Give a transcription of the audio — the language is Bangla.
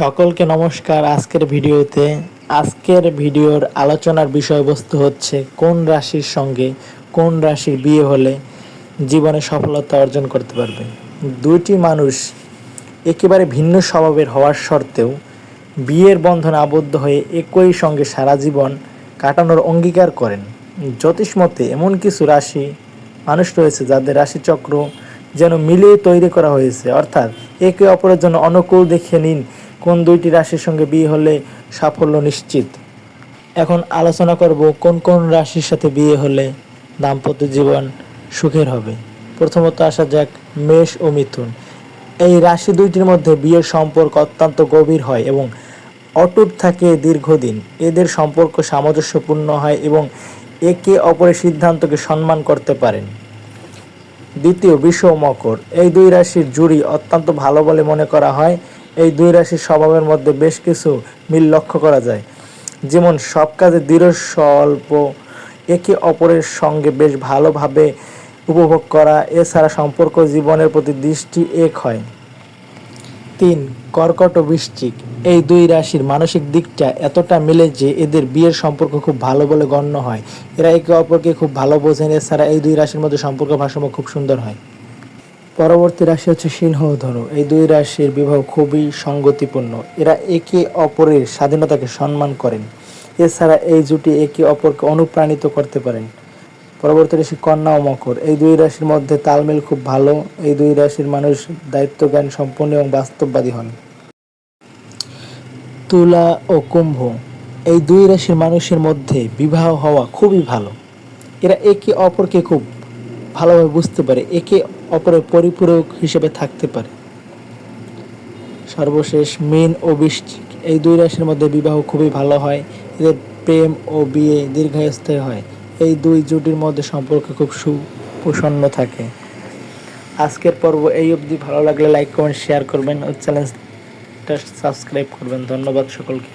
সকলকে নমস্কার। আজকের ভিডিওতে, আজকের ভিডিওর আলোচনার বিষয়বস্তু হচ্ছে কোন রাশির সঙ্গে কোন রাশির বিয়ে হলে জীবনে সফলতা অর্জন করতে পারবে। দুইটি মানুষ একেবারে ভিন্ন স্বভাবের হওয়ার সত্ত্বেও বিয়ের বন্ধনে আবদ্ধ হয়ে একই সঙ্গে সারা জীবন কাটানোর অঙ্গীকার করেন। জ্যোতিষমতে এমন কিছু রাশি মানুষ রয়েছে যাদের রাশিচক্র যেন মিলিয়ে তৈরি করা হয়েছে। অর্থাৎ একে অপরের জন্য অনুকূল দেখে নিন কোন দুইটি রাশির সঙ্গে বিয়ে হলে সাফল্য নিশ্চিত? এখন আলোচনা করব কোন কোন রাশির সাথে বিয়ে হলে দাম্পত্য জীবন সুখের হবে। প্রথমত আসা যাক মেষ ও মিথুন। এই রাশি দুইটির মধ্যে বিয়ের সম্পর্ক অত্যন্ত গভীর হয় এবং অটুট থাকে দীর্ঘদিন। এদের সম্পর্ক সামঞ্জস্যপূর্ণ হয় এবং একে অপরের সিদ্ধান্তকে সম্মান করতে পারেন। দ্বিতীয়, বিশ্ব মকর। এই দুই রাশির জুড়ি অত্যন্ত ভালো বলে মনে করা হয়। এই দুই রাশির স্বভাবের মধ্যে বেশ কিছু মিল লক্ষ্য করা যায়। যেমন সব কাজে দৃঢ়, স্বল্প, একে অপরের সঙ্গে বেশ ভালোভাবে উপভোগ করা, এছাড়া সম্পর্ক জীবনের প্রতি দৃষ্টি এক হয়। তিন, কর্কট ও বৃশ্চিক। এই দুই রাশির মানসিক দিকটা এতটা মিলে যে এদের বিয়ের সম্পর্ক খুব ভালো বলে গণ্য হয়। এরা একে অপরকে খুব ভালো বোঝেন, এছাড়া এই দুই রাশির মধ্যে সম্পর্ক ভারসাম্য খুব সুন্দর হয়। পরবর্তী রাশি হচ্ছে সিংহ ধনু। এই দুই রাশির বিবাহ খুবই সঙ্গতিপূর্ণ এরা একে অপরের স্বাধীনতাকে সম্মান করেন। এছাড়া এই জুটি একে অপরকে অনুপ্রাণিত করতে পারেন। পরবর্তী রাশি কন্যা ও মকর। এই দুই রাশির মধ্যে তালমেল খুব ভালো। এই দুই রাশির মানুষ দায়িত্ব জ্ঞান সম্পন্ন এবং বাস্তববাদী হন। তুলা ও কুম্ভ। এই দুই রাশির মানুষের মধ্যে বিবাহ হওয়া খুবই ভালো। এরা একে অপরকে খুব ভালোভাবে বুঝতে পারে, একে অপরের পরিপূরক হিসেবে থাকতে পারে। সর্বশেষ মীন ও বৃশ্চিক এই দুই রাশির মধ্যে বিবাহ খুবই ভালো হয়, এদের প্রেম ও বিয়ে দীর্ঘস্থায়ী হয়। এই দুই জুটির মধ্যে সম্পর্ক খুব সুপ্রসন্ন থাকে। আজকের পর্ব এই অবধি। ভালো লাগলে লাইক কমেন্ট শেয়ার করবেন ও চ্যানেলটা সাবস্ক্রাইব করবেন। ধন্যবাদ সকলকে।